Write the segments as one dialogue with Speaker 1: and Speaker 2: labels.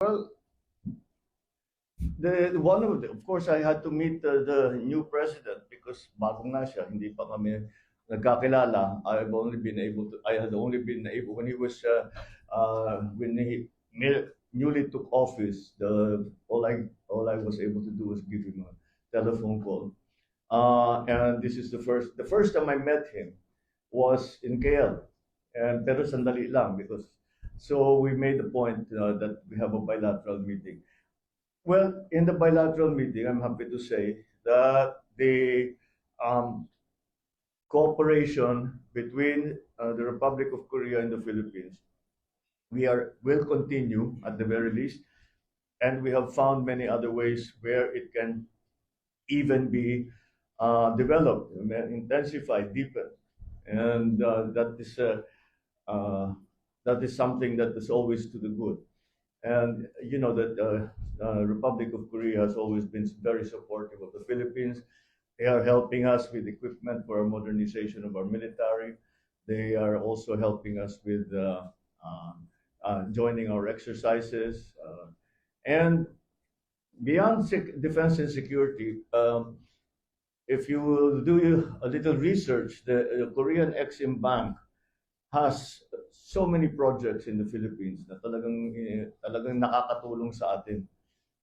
Speaker 1: Well, the, the one of the, of course, I had to meet the, the new president because bago nga siya, hindi pa kami nagkakilala. I've only been able to, I had only been able, when he was, uh, uh, when he ne- newly took office, the, all I, all I was able to do was give him a telephone call. Uh, and this is the first, the first time I met him was in KL. And pero sandali lang because so we made the point uh, that we have a bilateral meeting. Well, in the bilateral meeting, I'm happy to say that the um, cooperation between uh, the Republic of Korea and the Philippines, we are will continue at the very least, and we have found many other ways where it can even be uh, developed, intensified, deepened, and uh, that is uh, uh, that is something that is always to the good. And you know that uh, uh, Republic of Korea has always been very supportive of the Philippines. They are helping us with equipment for our modernization of our military. They are also helping us with uh, uh, uh, joining our exercises. Uh, and beyond sec- defense and security, um, if you will do a little research, the uh, Korean Exim Bank has so many projects in the Philippines na talagang eh, talagang nakakatulong sa atin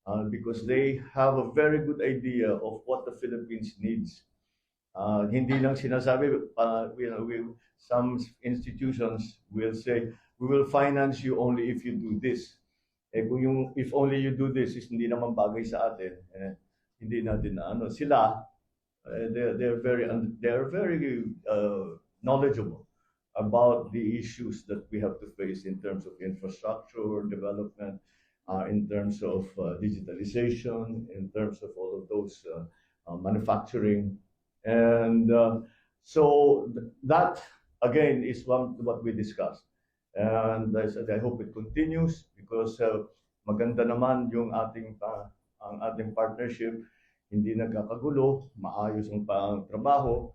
Speaker 1: uh, because they have a very good idea of what the Philippines needs. Uh, hindi lang sinasabi, uh, know, we, some institutions will say, we will finance you only if you do this. Eh kung yung if only you do this is hindi naman bagay sa atin, eh, hindi natin na ano. Sila, eh, they're, they're very, they're very uh, knowledgeable about the issues that we have to face in terms of infrastructure development, uh, in terms of uh, digitalization, in terms of all of those uh, uh, manufacturing. And uh, so th- that, again, is one, what we discussed. And I said, I hope it continues because maganda naman yung ating, ang ating partnership. Hindi nagkakagulo, maayos ang pang trabaho.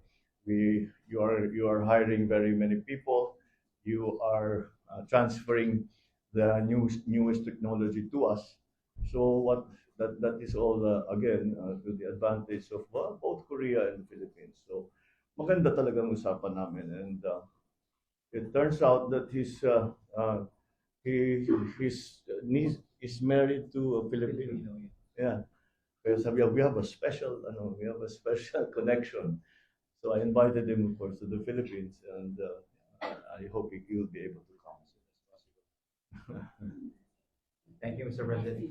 Speaker 1: We, you are, you are hiring very many people. You are uh, transferring the newest, newest technology to us. So what that that is all uh, again uh, to the advantage of uh, both Korea and the Philippines. So maganda talagang usapan namin and uh, it turns out that he's uh, uh, he his niece is married to a Filipino. Yeah. Kaya sabi we have a special, ano, we have a special connection. So I invited him, of course, to the Philippines, and uh, I hope he will be able to come as soon as possible.
Speaker 2: Thank you, Mr. President.